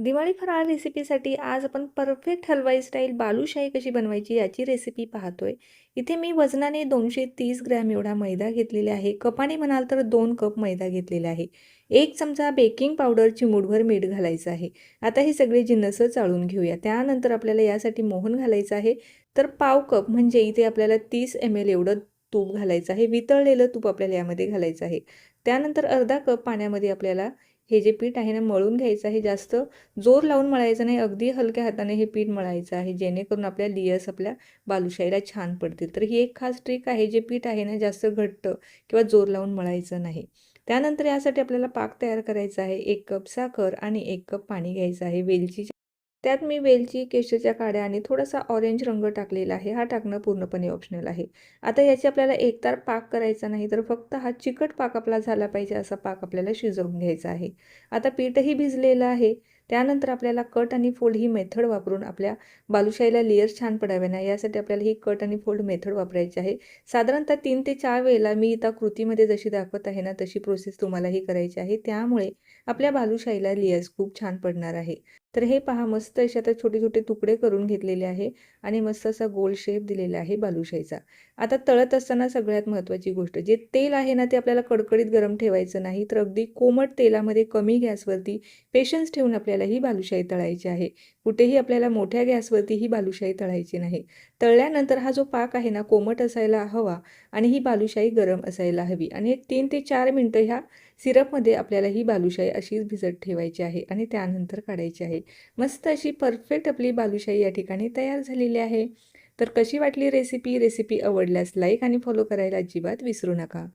दिवाळी फराळ रेसिपीसाठी आज आपण परफेक्ट हलवाई स्टाईल बालूशाही कशी बनवायची याची रेसिपी पाहतोय. इथे मी वजनाने दोनशे तीस ग्रॅम एवढा मैदा घेतलेला आहे. कपाने म्हणाल तर दोन कप मैदा घेतलेला आहे. एक चमचा बेकिंग पावडर चिमूटभर मीठ घालायचं आहे. आता हे सगळी जिन्नस चाळून घेऊया. त्यानंतर आपल्याला यासाठी मोहन घालायचं आहे. तर पाव कप म्हणजे इथे आपल्याला तीस एम एल एवढं तूप घालायचं आहे. वितळलेलं तूप आपल्याला यामध्ये घालायचं आहे. त्यानंतर अर्धा कप पाण्यामध्ये आपल्याला हे जे पीठ आहे ना मळून घ्यायचं आहे जास्त. जोर लावून मळायचं नाही अगदी हलक्या हाताने हे पीठ मळायचं आहे जेणेकरून आपल्या लियर्स आपल्या बालुशाहीला छान पडतील. तर ही एक खास ट्रिक आहे जे पीठ आहे ना जास्त घट्ट किंवा जोर लावून मळायचं नाही. त्यानंतर यासाठी आपल्याला पाक तयार करायचा आहे एक कप साखर आणि एक कप पाणी घ्यायचं आहे. वेलची त्यात मी वेलची केशरच्या काड्या आणि थोडासा ऑरेंज रंग टाकलेला आहे. हा टाकणं पूर्णपणे ऑप्शनल आहे. आता याची आपल्याला एकतार पाक करायचा नाही तर फक्त हा चिकट पाक आपला झाला पाहिजे असा पाक आपल्याला शिजवून घ्यायचा आहे. आता पीठही भिजलेलं आहे. त्यानंतर आपल्याला कट आणि फोल्ड ही मेथड वापरून आपल्या बालुशाहीला लेयर्स छान पडावे ना यासाठी आपल्याला ही कट आणि फोल्ड मेथड वापरायची आहे. साधारणतः तीन ते चार वेळेला मी इथं कृतीमध्ये जशी दाखवत आहे ना तशी प्रोसेस तुम्हालाही करायची आहे. त्यामुळे आपल्या बालुशाहीला लेयर्स खूप छान पडणार आहे. तर हे पहा मस्त असे आता छोटे छोटे तुकडे करून घेतलेले आहे आणि मस्त असा गोल शेप दिलेला आहे बालुशाहीचा. आता तळत असताना सगळ्यात महत्त्वाची गोष्ट जे तेल आहे ना ते आपल्याला कडकडीत गरम ठेवायचं नाही तर अगदी कोमट तेलामध्ये कमी गॅसवरती पेशन्स ठेवून आपल्याला आपल्याला ही बालुशाही तळायची आहे. कुठेही आपल्याला मोठ्या गॅसवरती ही बालुशाही तळायची नाही. तळल्यानंतर हा जो पाक आहे ना कोमट असायला हवा आणि ही बालुशाही गरम असायला हवी. आणि एक तीन ते चार मिनटं ह्या सिरपमध्ये आपल्याला ही बालुशाही अशीच भिजत ठेवायची आहे आणि त्यानंतर काढायची आहे. मस्त अशी परफेक्ट आपली बालुशाही या ठिकाणी तयार झालेली आहे. तर कशी वाटली रेसिपी? रेसिपी आवडल्यास लाईक आणि फॉलो करायला अजिबात विसरू नका.